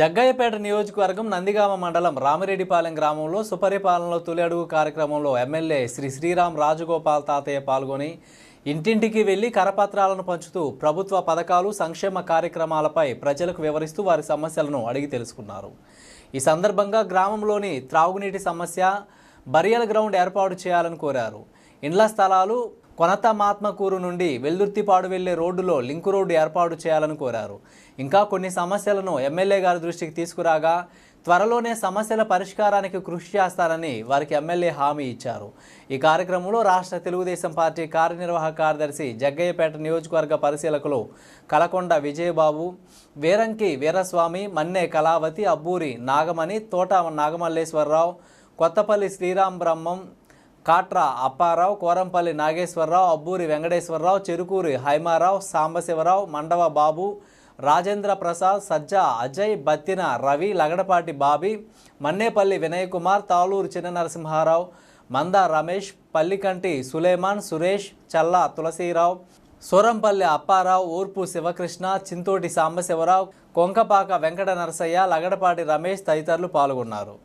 జగ్గయ్యపేట నియోజకవర్గం నందిగామ మండలం రామిరెడ్డిపాలెం గ్రామంలో సుపరిపాలనలో తొలి అడుగు కార్యక్రమంలో ఎమ్మెల్యే శ్రీ శ్రీరామ్ రాజగోపాల్ తాతయ్య పాల్గొని ఇంటింటికి వెళ్ళి కరపత్రాలను పంచుతూ ప్రభుత్వ పథకాలు సంక్షేమ కార్యక్రమాలపై ప్రజలకు వివరిస్తూ వారి సమస్యలను అడిగి తెలుసుకున్నారు. ఈ సందర్భంగా గ్రామంలోని త్రాగునీటి సమస్య బరియల్ గ్రౌండ్ ఏర్పాటు చేయాలని కోరారు. ఇండ్ల స్థలాలు కొనత మాత్మకూరు నుండి వెల్దుర్తిపాడు వెళ్ళే రోడ్డులో లింకు రోడ్డు ఏర్పాటు చేయాలని కోరారు. ఇంకా కొన్ని సమస్యలను ఎమ్మెల్యే గారి దృష్టికి తీసుకురాగా త్వరలోనే సమస్యల పరిష్కారానికి కృషి చేస్తారని వారికి ఎమ్మెల్యే హామీ ఇచ్చారు. ఈ కార్యక్రమంలో రాష్ట్ర తెలుగుదేశం పార్టీ కార్యనిర్వాహక కార్యదర్శి జగ్గయ్యపేట నియోజకవర్గ పరిశీలకులు కలకొండ విజయబాబు వీరంకి వీరస్వామి మన్నే కళావతి అబ్బూరి నాగమణి తోట నాగమల్లేశ్వరరావు కొత్తపల్లి శ్రీరామ్ బ్రహ్మం కాట్రా అప్పారావు కోరంపల్లి నాగేశ్వరరావు అబ్బూరి వెంకటేశ్వరరావు చెరుకూరి హైమారావు సాంబశివరావు మండవ బాబు రాజేంద్ర ప్రసాద్ సజ్జా అజయ్ బత్తిన రవి లగడపాటి బాబీ మన్నేపల్లి వినయ్ కుమార్ తాళూరు చిన్న నరసింహారావు మంద రమేష్ పల్లికంటి సులేమాన్ సురేష్ చల్లా తులసీరావు సూరంపల్లి అప్పారావు ఊర్పు శివకృష్ణ చింతోటి సాంబశివరావు కొంకపాక వెంకట నరసయ్య లగడపాటి రమేష్ తదితరులు పాల్గొన్నారు.